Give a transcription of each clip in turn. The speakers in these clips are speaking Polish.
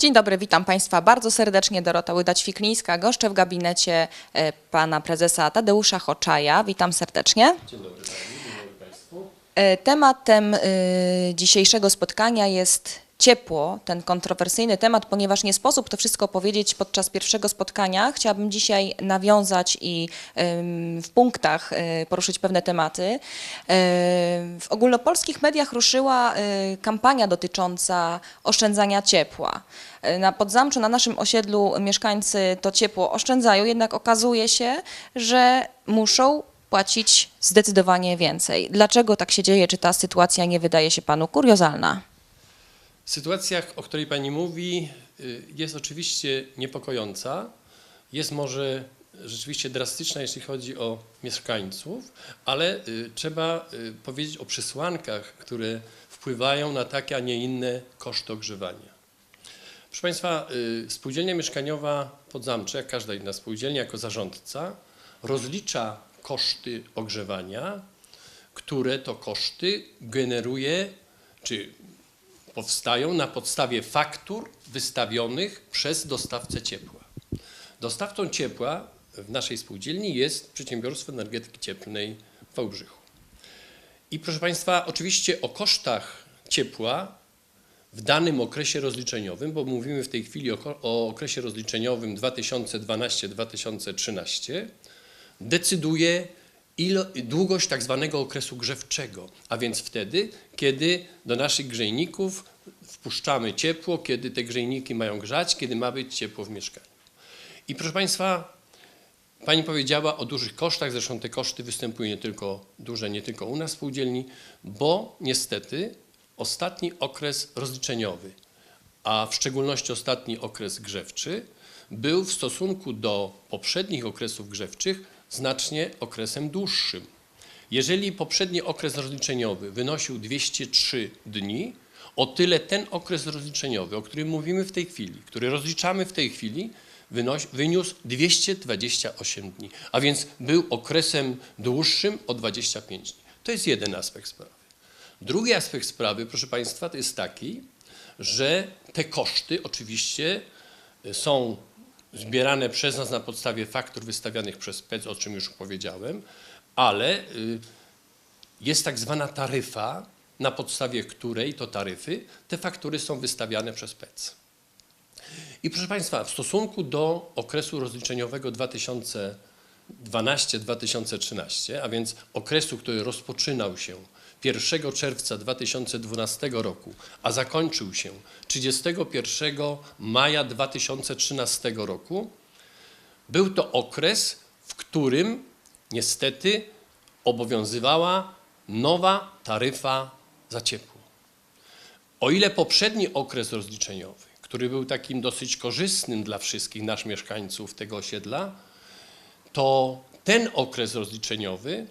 Dzień dobry, witam Państwa bardzo serdecznie. Dorota Łyda-Ćwiklińska, goszczę w gabinecie e, pana prezesa Tadeusza Hoczaja. Witam serdecznie. Dzień dobry Pani, dzień dobry Państwu. E, Tematem e, dzisiejszego spotkania jest ciepło, ten kontrowersyjny temat, ponieważ nie sposób to wszystko powiedzieć podczas pierwszego spotkania. Chciałabym dzisiaj nawiązać i w punktach e, poruszyć pewne tematy. E, W ogólnopolskich mediach ruszyła e, kampania dotycząca oszczędzania ciepła. Na Podzamczu, na naszym osiedlu mieszkańcy to ciepło oszczędzają, jednak okazuje się, że muszą płacić zdecydowanie więcej. Dlaczego tak się dzieje? Czy ta sytuacja nie wydaje się panu kuriozalna? Sytuacja, o której Pani mówi, y, jest oczywiście niepokojąca. Jest może rzeczywiście drastyczna, jeśli chodzi o mieszkańców, ale y, trzeba y, powiedzieć o przesłankach, które wpływają na takie, a nie inne koszty ogrzewania. Proszę Państwa, spółdzielnia mieszkaniowa Podzamcze, jak każda inna spółdzielnia, jako zarządca, rozlicza koszty ogrzewania, które to koszty generuje, czy powstają na podstawie faktur wystawionych przez dostawcę ciepła. Dostawcą ciepła w naszej spółdzielni jest Przedsiębiorstwo Energetyki Cieplnej w Wałbrzychu. I proszę Państwa, oczywiście o kosztach ciepła w danym okresie rozliczeniowym, bo mówimy w tej chwili o, o okresie rozliczeniowym 2012-2013, decyduje ilo, długość tak zwanego okresu grzewczego, a więc wtedy, kiedy do naszych grzejników wpuszczamy ciepło, kiedy te grzejniki mają grzać, kiedy ma być ciepło w mieszkaniu. I proszę Państwa, Pani powiedziała o dużych kosztach, zresztą te koszty występują nie tylko duże, nie tylko u nas w spółdzielni, bo niestety ostatni okres rozliczeniowy, a w szczególności ostatni okres grzewczy, był w stosunku do poprzednich okresów grzewczych znacznie okresem dłuższym. Jeżeli poprzedni okres rozliczeniowy wynosił 203 dni, o tyle ten okres rozliczeniowy, o którym mówimy w tej chwili, który rozliczamy w tej chwili, wyniósł 228 dni, a więc był okresem dłuższym o 25 dni. To jest jeden aspekt sprawy. Drugi aspekt sprawy, proszę Państwa, to jest taki, że te koszty oczywiście są zbierane przez nas na podstawie faktur wystawianych przez PEC, o czym już powiedziałem, ale y, jest tak zwana taryfa, na podstawie której to taryfy te faktury są wystawiane przez PEC. I proszę Państwa, w stosunku do okresu rozliczeniowego 2012-2013, a więc okresu, który rozpoczynał się 1 czerwca 2012 roku, a zakończył się 31 maja 2013 roku, był to okres, w którym niestety obowiązywała nowa taryfa za ciepło. O ile poprzedni okres rozliczeniowy, który był takim dosyć korzystnym dla wszystkich naszych mieszkańców tego osiedla, to ten okres rozliczeniowy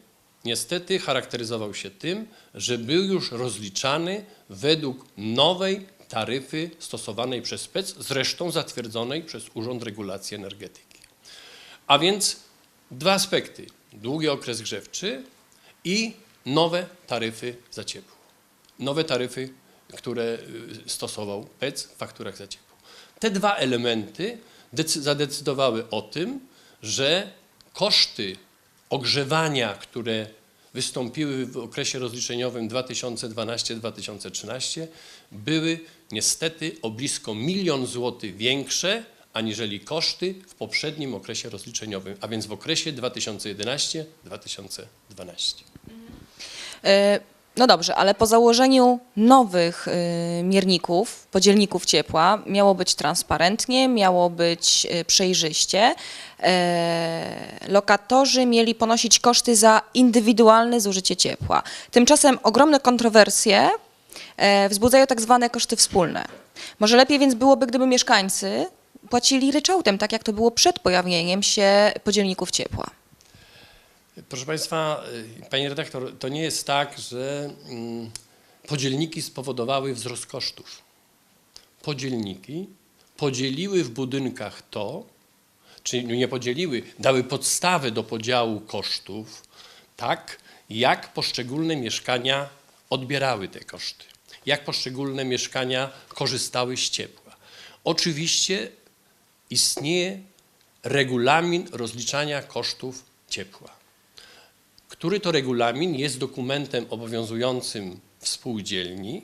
niestety charakteryzował się tym, że był już rozliczany według nowej taryfy stosowanej przez SPEC, zresztą zatwierdzonej przez Urząd Regulacji Energetyki. A więc dwa aspekty: długi okres grzewczy i nowe taryfy za ciepło. Nowe taryfy, które y, stosował PEC w fakturach za ciepło. Te dwa elementy decy- zadecydowały o tym, że koszty ogrzewania, które wystąpiły w okresie rozliczeniowym 2012-2013, były niestety o blisko milion złotych większe aniżeli koszty w poprzednim okresie rozliczeniowym, a więc w okresie 2011-2012. No dobrze, ale po założeniu nowych e, mierników, podzielników ciepła, miało być transparentnie, miało być e, przejrzyście. E, Lokatorzy mieli ponosić koszty za indywidualne zużycie ciepła. Tymczasem ogromne kontrowersje e, wzbudzają tak zwane koszty wspólne. Może lepiej więc byłoby, gdyby mieszkańcy płacili ryczałtem, tak jak to było przed pojawieniem się podzielników ciepła. Proszę Państwa, y, Pani redaktor, to nie jest tak, że mm, podzielniki spowodowały wzrost kosztów. Podzielniki podzieliły w budynkach to, czyli nie podzieliły, dały podstawę do podziału kosztów, tak jak poszczególne mieszkania odbierały te koszty, jak poszczególne mieszkania korzystały z ciepła. oczywiście istnieje regulamin rozliczania kosztów ciepła, który to regulamin jest dokumentem obowiązującym w spółdzielni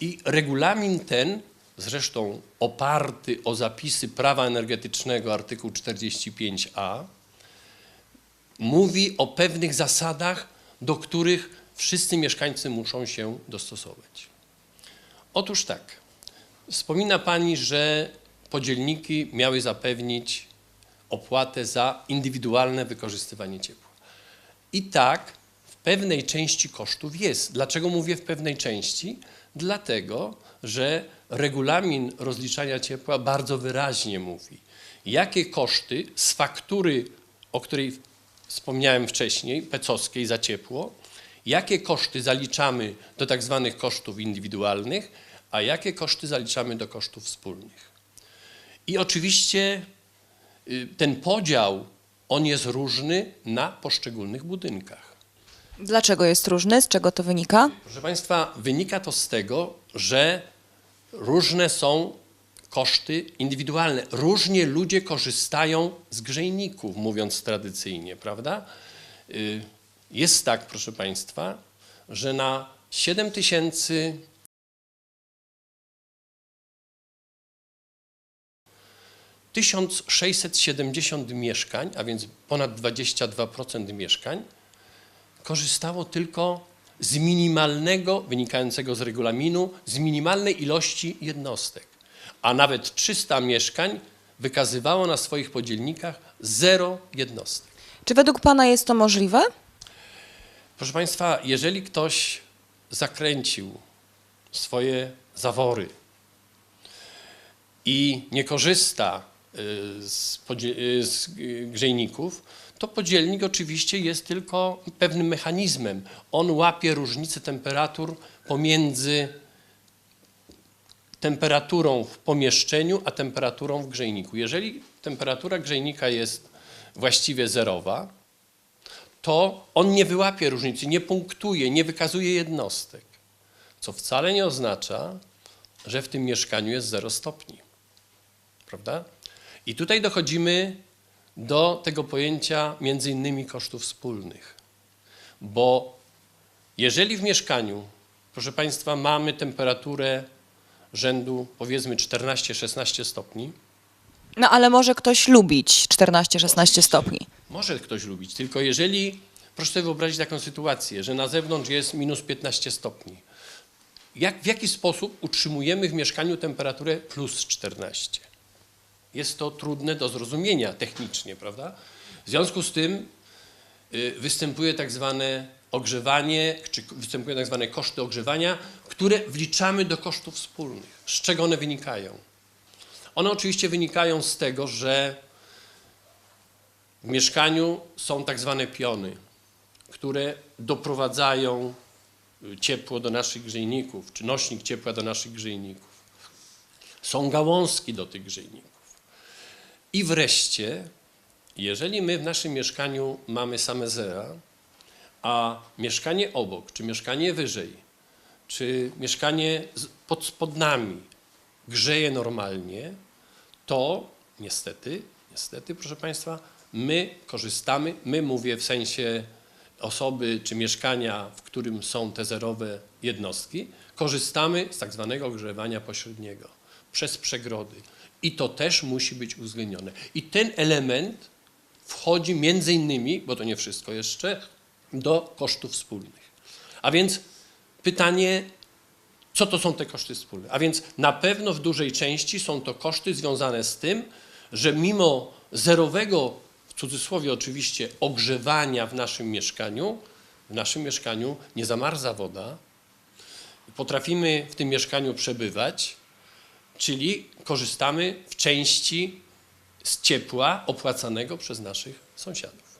i regulamin ten, zresztą oparty o zapisy prawa energetycznego artykuł 45a, mówi o pewnych zasadach, do których wszyscy mieszkańcy muszą się dostosować. Otóż tak, wspomina Pani, że podzielniki miały zapewnić opłatę za indywidualne wykorzystywanie ciepła. I tak w pewnej części kosztów jest. Dlaczego mówię w pewnej części? Dlatego, że regulamin rozliczania ciepła bardzo wyraźnie mówi, jakie koszty z faktury, o której wspomniałem wcześniej, pecowskiej za ciepło, jakie koszty zaliczamy do tak zwanych kosztów indywidualnych, a jakie koszty zaliczamy do kosztów wspólnych. I oczywiście y, ten podział, on jest różny na poszczególnych budynkach. Dlaczego jest różny? Z czego to wynika? Proszę Państwa, wynika to z tego, że różne są koszty indywidualne. Różnie ludzie korzystają z grzejników, mówiąc tradycyjnie, prawda? Y, Jest tak, proszę Państwa, że na 7 tysięcy 1670 mieszkań, a więc ponad 22% mieszkań, korzystało tylko z minimalnego, wynikającego z regulaminu, z minimalnej ilości jednostek. A nawet 300 mieszkań wykazywało na swoich podzielnikach zero jednostek. Czy według Pana jest to możliwe? Proszę Państwa, jeżeli ktoś zakręcił swoje zawory i nie korzysta z, z grzejników, to podzielnik oczywiście jest tylko pewnym mechanizmem. On łapie różnicę temperatur pomiędzy temperaturą w pomieszczeniu, a temperaturą w grzejniku. Jeżeli temperatura grzejnika jest właściwie zerowa, to on nie wyłapie różnicy, nie punktuje, nie wykazuje jednostek. Co wcale nie oznacza, że w tym mieszkaniu jest 0 stopni. Prawda? I tutaj dochodzimy do tego pojęcia między innymi kosztów wspólnych. Bo jeżeli w mieszkaniu, proszę Państwa, mamy temperaturę rzędu powiedzmy 14-16 stopni, No ale może ktoś lubić 14-16 stopni. Może ktoś lubić, tylko jeżeli, proszę sobie wyobrazić taką sytuację, że na zewnątrz jest minus 15 stopni. Jak, w jaki sposób utrzymujemy w mieszkaniu temperaturę plus 14? Jest to trudne do zrozumienia technicznie, prawda? W związku z tym y, występuje tak zwane ogrzewanie, czy występują tak zwane koszty ogrzewania, które wliczamy do kosztów wspólnych. Z czego one wynikają? One oczywiście wynikają z tego, że w mieszkaniu są tak zwane piony, które doprowadzają y, ciepło do naszych grzejników, czy nośnik ciepła do naszych grzejników. Są gałązki do tych grzejników. I wreszcie, jeżeli my w naszym mieszkaniu mamy same zera, a mieszkanie obok, czy mieszkanie wyżej, czy mieszkanie pod, pod nami grzeje normalnie, to niestety, niestety, proszę Państwa, my korzystamy, my mówię w sensie osoby czy mieszkania, w którym są te zerowe jednostki, korzystamy z tak zwanego ogrzewania pośredniego przez przegrody. I to też musi być uwzględnione. I ten element wchodzi między innymi, bo to nie wszystko jeszcze, do kosztów wspólnych. A więc pytanie, co to są te koszty wspólne? A więc na pewno w dużej części są to koszty związane z tym, że mimo zerowego, w cudzysłowie oczywiście, ogrzewania w naszym mieszkaniu, w naszym mieszkaniu nie zamarza woda, potrafimy w tym mieszkaniu przebywać, czyli korzystamy w części z ciepła opłacanego przez naszych sąsiadów.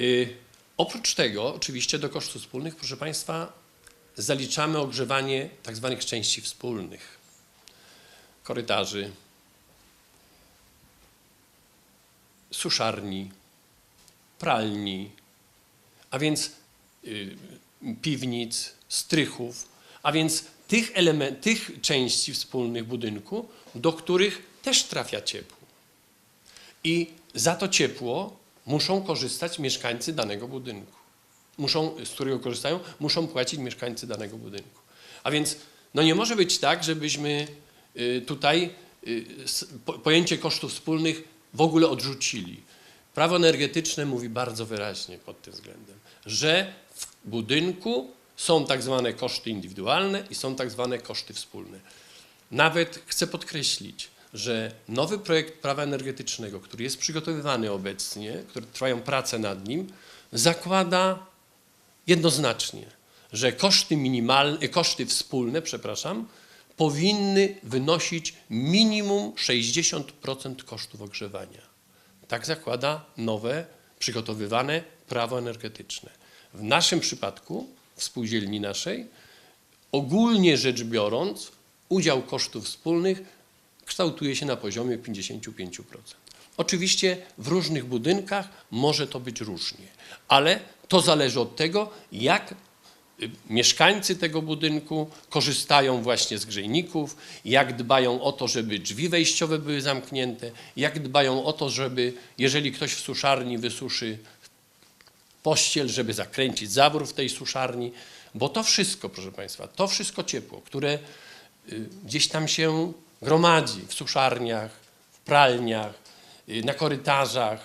Y, oprócz tego, oczywiście do kosztów wspólnych, proszę Państwa, zaliczamy ogrzewanie tak zwanych części wspólnych, korytarzy, suszarni, pralni, a więc y, piwnic, strychów, a więc tych, element, tych części wspólnych budynku, do których też trafia ciepło. I za to ciepło muszą korzystać mieszkańcy danego budynku. Muszą, z którego korzystają, muszą płacić mieszkańcy danego budynku. A więc no nie może być tak, żebyśmy y, tutaj y, pojęcie kosztów wspólnych w ogóle odrzucili. Prawo energetyczne mówi bardzo wyraźnie pod tym względem, że w budynku są tak zwane koszty indywidualne i są tak zwane koszty wspólne. Nawet chcę podkreślić, że nowy projekt prawa energetycznego, który jest przygotowywany obecnie, które trwają prace nad nim, zakłada jednoznacznie, że koszty minimalne, koszty wspólne, przepraszam, powinny wynosić minimum 60% kosztów ogrzewania. Tak zakłada nowe, przygotowywane prawo energetyczne. W naszym przypadku, w spółdzielni naszej, ogólnie rzecz biorąc, udział kosztów wspólnych kształtuje się na poziomie 55%. Oczywiście w różnych budynkach może to być różnie, ale to zależy od tego, jak y, mieszkańcy tego budynku korzystają właśnie z grzejników, jak dbają o to, żeby drzwi wejściowe były zamknięte, jak dbają o to, żeby jeżeli ktoś w suszarni wysuszy pościel, żeby zakręcić zawór w tej suszarni, bo to wszystko, proszę Państwa, to wszystko ciepło, które y, gdzieś tam się gromadzi w suszarniach, w pralniach, y, na korytarzach,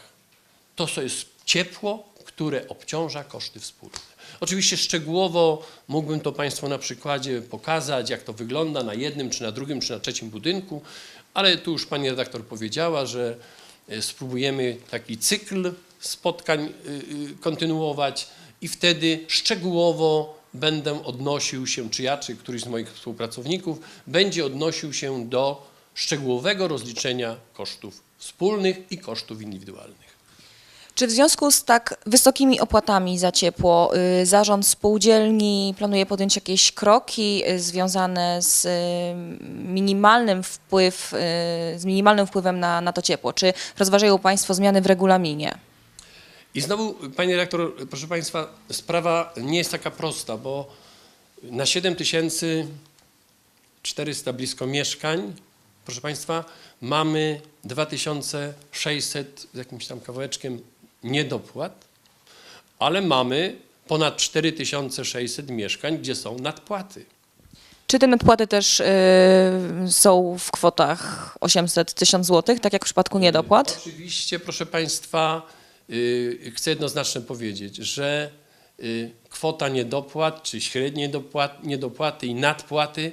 to co jest ciepło, które obciąża koszty wspólne. Oczywiście szczegółowo mógłbym to Państwu na przykładzie pokazać, jak to wygląda na jednym, czy na drugim, czy na trzecim budynku, ale tu już Pani redaktor powiedziała, że e, spróbujemy taki cykl spotkań y, y, kontynuować i wtedy szczegółowo będę odnosił się, czy ja, czy któryś z moich współpracowników, będzie odnosił się do szczegółowego rozliczenia kosztów wspólnych i kosztów indywidualnych. Czy w związku z tak wysokimi opłatami za ciepło y, zarząd spółdzielni planuje podjąć jakieś kroki związane z minimalnym wpływ, z minimalnym wpływem na, na to ciepło? Czy rozważają Państwo zmiany w regulaminie? I znowu, panie redaktor, proszę państwa, sprawa nie jest taka prosta, bo na 7400 blisko mieszkań, proszę państwa, mamy 2600 z jakimś tam kawałeczkiem niedopłat, ale mamy ponad 4600 mieszkań, gdzie są nadpłaty. Czy te nadpłaty też y, są w kwotach 800-1000 zł, tak jak w przypadku niedopłat? Oczywiście, proszę Państwa, chcę jednoznacznie powiedzieć, że y, kwota niedopłat, czy średnie dopłat, niedopłaty i nadpłaty,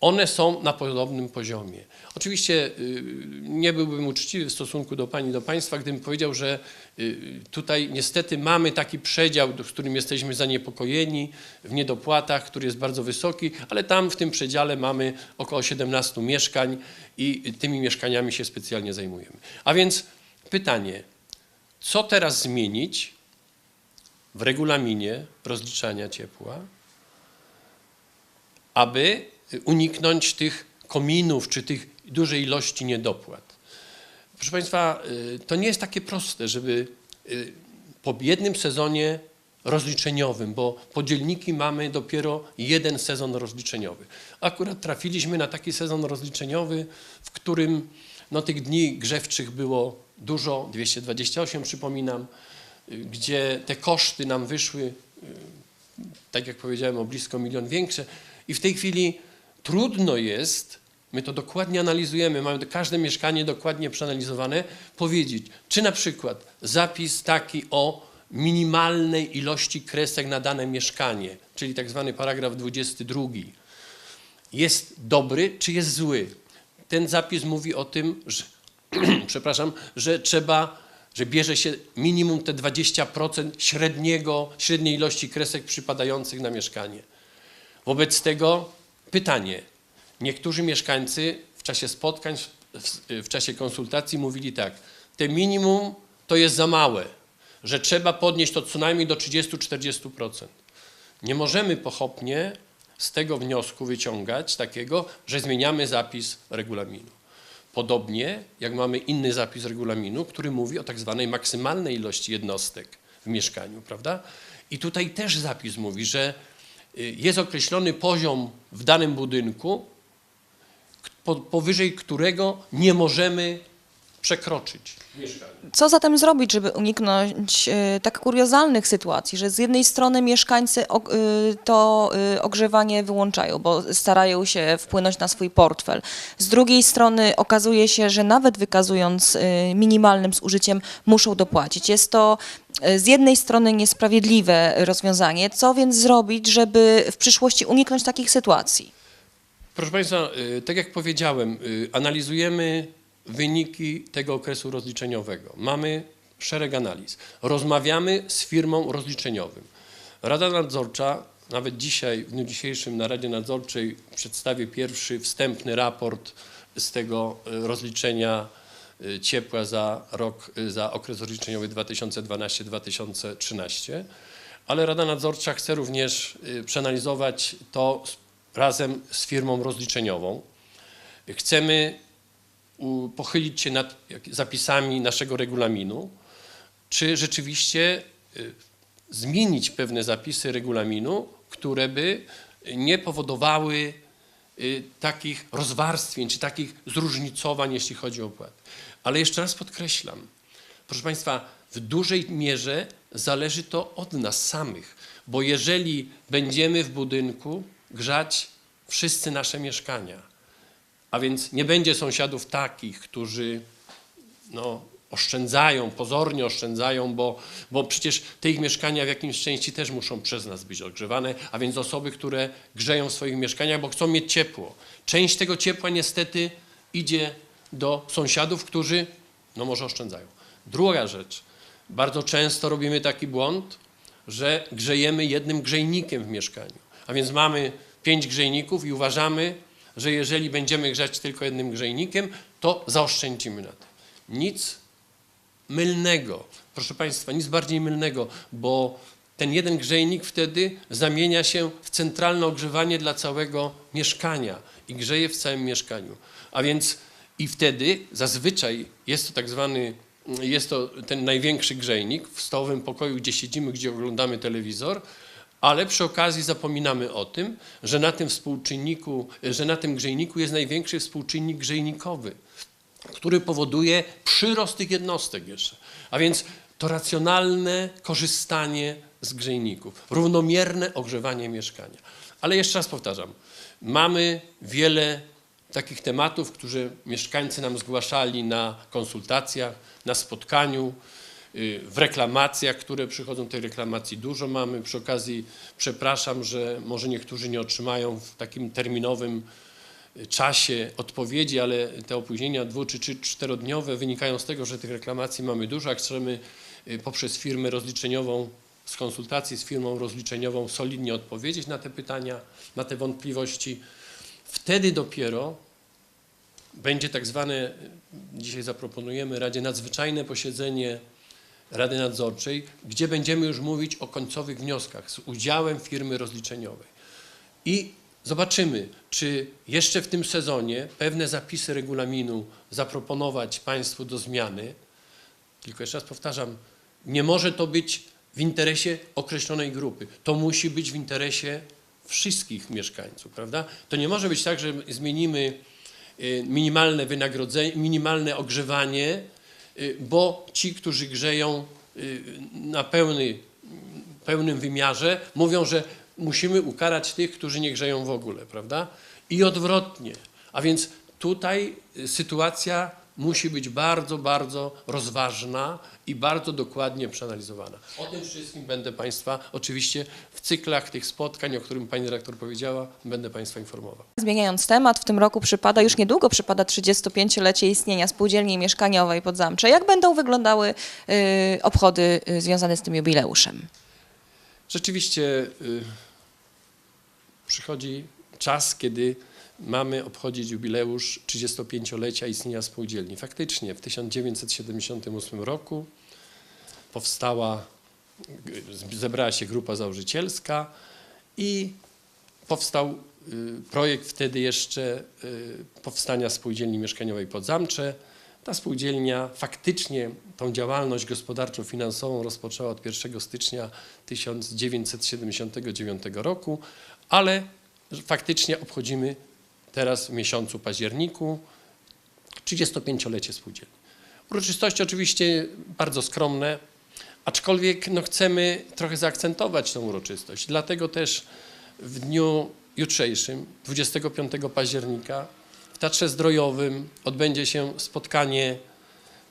one są na podobnym poziomie. Oczywiście y, nie byłbym uczciwy w stosunku do Pani, do Państwa, gdybym powiedział, że y, tutaj niestety mamy taki przedział, z którym jesteśmy zaniepokojeni w niedopłatach, który jest bardzo wysoki, ale tam w tym przedziale mamy około 17 mieszkań i tymi mieszkaniami się specjalnie zajmujemy. A więc pytanie, co teraz zmienić w regulaminie rozliczania ciepła, aby uniknąć tych kominów czy tych dużej ilości niedopłat. Proszę Państwa, y, to nie jest takie proste, żeby y, po jednym sezonie rozliczeniowym, bo podzielniki mamy dopiero jeden sezon rozliczeniowy. Akurat trafiliśmy na taki sezon rozliczeniowy, w którym no, tych dni grzewczych było dużo, 228 przypominam, y, gdzie te koszty nam wyszły y, tak jak powiedziałem, o blisko milion większe. I w tej chwili trudno jest, my to dokładnie analizujemy, mamy każde mieszkanie dokładnie przeanalizowane, powiedzieć, czy na przykład zapis taki o minimalnej ilości kresek na dane mieszkanie, czyli tak zwany paragraf 22, jest dobry, czy jest zły. Ten zapis mówi o tym, że, przepraszam, że trzeba, że bierze się minimum te 20% średniego, średniej ilości kresek przypadających na mieszkanie. Wobec tego pytanie. Niektórzy mieszkańcy w czasie spotkań, w, w czasie konsultacji mówili tak, te minimum to jest za małe, że trzeba podnieść to co najmniej do 30-40%. Nie możemy pochopnie z tego wniosku wyciągać takiego, że zmieniamy zapis regulaminu. Podobnie jak mamy inny zapis regulaminu, który mówi o tak zwanej maksymalnej ilości jednostek w mieszkaniu, prawda? I tutaj też zapis mówi, że y, jest określony poziom w danym budynku, powyżej którego nie możemy przekroczyć. Co zatem zrobić, żeby uniknąć e, tak kuriozalnych sytuacji, że z jednej strony mieszkańcy e, to e, ogrzewanie wyłączają, bo starają się wpłynąć na swój portfel. Z drugiej strony okazuje się, że nawet wykazując minimalnym zużyciem muszą dopłacić. Jest to z jednej strony niesprawiedliwe rozwiązanie. Co więc zrobić, żeby w przyszłości uniknąć takich sytuacji? Proszę Państwa, y, tak jak powiedziałem, y, analizujemy wyniki tego okresu rozliczeniowego. Mamy szereg analiz. Rozmawiamy z firmą rozliczeniowym. Rada Nadzorcza, nawet dzisiaj, w dniu dzisiejszym na Radzie Nadzorczej przedstawię pierwszy wstępny raport z tego y, rozliczenia y, ciepła za rok, y, za okres rozliczeniowy 2012-2013, ale Rada Nadzorcza chce również przeanalizować to razem z firmą rozliczeniową. Chcemy pochylić się nad zapisami naszego regulaminu, czy rzeczywiście y, zmienić pewne zapisy regulaminu, które by nie powodowały y, takich rozwarstwień czy takich zróżnicowań, jeśli chodzi o opłaty. Ale jeszcze raz podkreślam, proszę Państwa, w dużej mierze zależy to od nas samych, bo jeżeli będziemy w budynku grzać wszyscy nasze mieszkania, a więc nie będzie sąsiadów takich, którzy no, oszczędzają, pozornie oszczędzają, bo, bo przecież te ich mieszkania w jakimś części też muszą przez nas być ogrzewane, a więc osoby, które grzeją w swoich mieszkaniach, bo chcą mieć ciepło. Część tego ciepła niestety idzie do sąsiadów, którzy no może oszczędzają. Druga rzecz, bardzo często robimy taki błąd, że grzejemy jednym grzejnikiem w mieszkaniu. A więc mamy pięć grzejników i uważamy, że jeżeli będziemy grzać tylko jednym grzejnikiem, to zaoszczędzimy na tym. Nic mylnego, proszę Państwa, nic bardziej mylnego, bo ten jeden grzejnik wtedy zamienia się w centralne ogrzewanie dla całego mieszkania i grzeje w całym mieszkaniu. A więc i wtedy zazwyczaj jest to tak zwany, jest to ten największy grzejnik w stołowym pokoju, gdzie siedzimy, gdzie oglądamy telewizor, ale przy okazji zapominamy o tym, że na tym współczynniku, że na tym grzejniku jest największy współczynnik grzejnikowy, który powoduje przyrost tych jednostek jeszcze. A więc to racjonalne korzystanie z grzejników, równomierne ogrzewanie mieszkania. Ale jeszcze raz powtarzam, mamy wiele takich tematów, które mieszkańcy nam zgłaszali na konsultacjach, na spotkaniu, w reklamacjach, które przychodzą, tej reklamacji dużo mamy. Przy okazji przepraszam, że może niektórzy nie otrzymają w takim terminowym y, czasie odpowiedzi, ale te opóźnienia dwu czy czy czterodniowe wynikają z tego, że tych reklamacji mamy dużo, a chcemy y, poprzez firmę rozliczeniową, z konsultacji z firmą rozliczeniową solidnie odpowiedzieć na te pytania, na te wątpliwości. Wtedy dopiero będzie tak zwane, dzisiaj zaproponujemy Radzie nadzwyczajne posiedzenie Rady Nadzorczej, gdzie będziemy już mówić o końcowych wnioskach z udziałem firmy rozliczeniowej. I zobaczymy, czy jeszcze w tym sezonie pewne zapisy regulaminu zaproponować Państwu do zmiany. Tylko jeszcze raz powtarzam, nie może to być w interesie określonej grupy. To musi być w interesie wszystkich mieszkańców, prawda? To nie może być tak, że zmienimy y, minimalne wynagrodzenie, minimalne ogrzewanie, bo ci, którzy grzeją y, na pełny, pełnym wymiarze, mówią, że musimy ukarać tych, którzy nie grzeją w ogóle, prawda? I odwrotnie. A więc tutaj y, sytuacja musi być bardzo, bardzo rozważna i bardzo dokładnie przeanalizowana. O tym wszystkim będę Państwa oczywiście w cyklach tych spotkań, o którym Pani dyrektor powiedziała, będę Państwa informował. Zmieniając temat, w tym roku przypada, już niedługo przypada 35-lecie istnienia spółdzielni mieszkaniowej pod Zamcze. Jak będą wyglądały y, obchody y, związane z tym jubileuszem? Rzeczywiście y, przychodzi czas, kiedy mamy obchodzić jubileusz 35-lecia istnienia spółdzielni. Faktycznie w 1978 roku powstała, zebrała się grupa założycielska i powstał y, projekt wtedy jeszcze y, powstania spółdzielni mieszkaniowej pod Zamcze. Ta spółdzielnia faktycznie tą działalność gospodarczo-finansową rozpoczęła od 1 stycznia 1979 roku, ale faktycznie obchodzimy teraz w miesiącu październiku 35-lecie spółdzielni. Uroczystości oczywiście bardzo skromne, aczkolwiek no, chcemy trochę zaakcentować tę uroczystość. Dlatego też w dniu jutrzejszym, 25 października, w Teatrze Zdrojowym odbędzie się spotkanie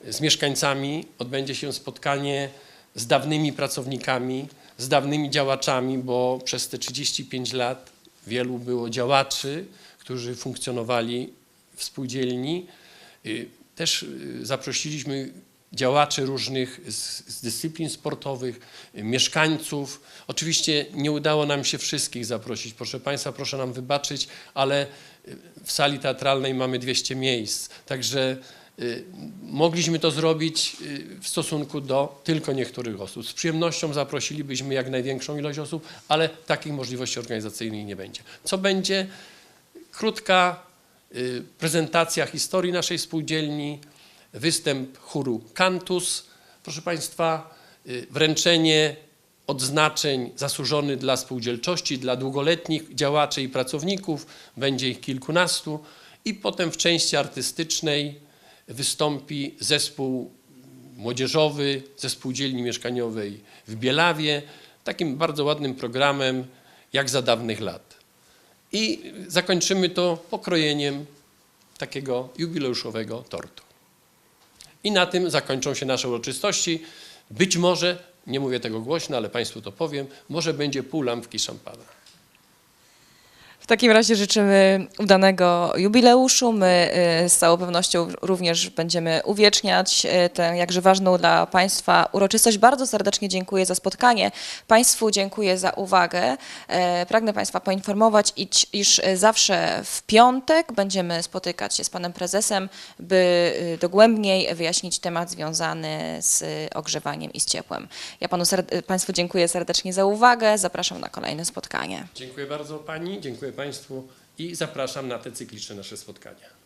z mieszkańcami, odbędzie się spotkanie z dawnymi pracownikami, z dawnymi działaczami, bo przez te 35 lat wielu było działaczy, którzy funkcjonowali w spółdzielni. Y, Też y, zaprosiliśmy działaczy różnych z, z dyscyplin sportowych, y, mieszkańców. Oczywiście nie udało nam się wszystkich zaprosić, proszę Państwa, proszę nam wybaczyć, ale w sali teatralnej mamy 200 miejsc, także mogliśmy to zrobić w stosunku do tylko niektórych osób. Z przyjemnością zaprosilibyśmy jak największą ilość osób, ale takich możliwości organizacyjnych nie będzie. Co będzie? Krótka y, prezentacja historii naszej spółdzielni, występ chóru Cantus, proszę Państwa, y, wręczenie odznaczeń zasłużony dla spółdzielczości, dla długoletnich działaczy i pracowników, będzie ich kilkunastu. I potem w części artystycznej wystąpi zespół młodzieżowy ze spółdzielni mieszkaniowej w Bielawie, takim bardzo ładnym programem jak za dawnych lat. I zakończymy to pokrojeniem takiego jubileuszowego tortu. I na tym zakończą się nasze uroczystości. Być może, nie mówię tego głośno, ale Państwu to powiem, może będzie pół lampki szampana. W takim razie życzymy udanego jubileuszu. My y, z całą pewnością również będziemy uwieczniać y, tę jakże ważną dla Państwa uroczystość. Bardzo serdecznie dziękuję za spotkanie. Państwu dziękuję za uwagę. E, Pragnę Państwa poinformować, iż- y, zawsze w piątek będziemy spotykać się z Panem Prezesem, by y, dogłębniej wyjaśnić temat związany z y, ogrzewaniem i z ciepłem. Ja panu, Państwu dziękuję serdecznie za uwagę. Zapraszam na kolejne spotkanie. Dziękuję bardzo Pani, dziękuję Państwu i zapraszam na te cykliczne nasze spotkania.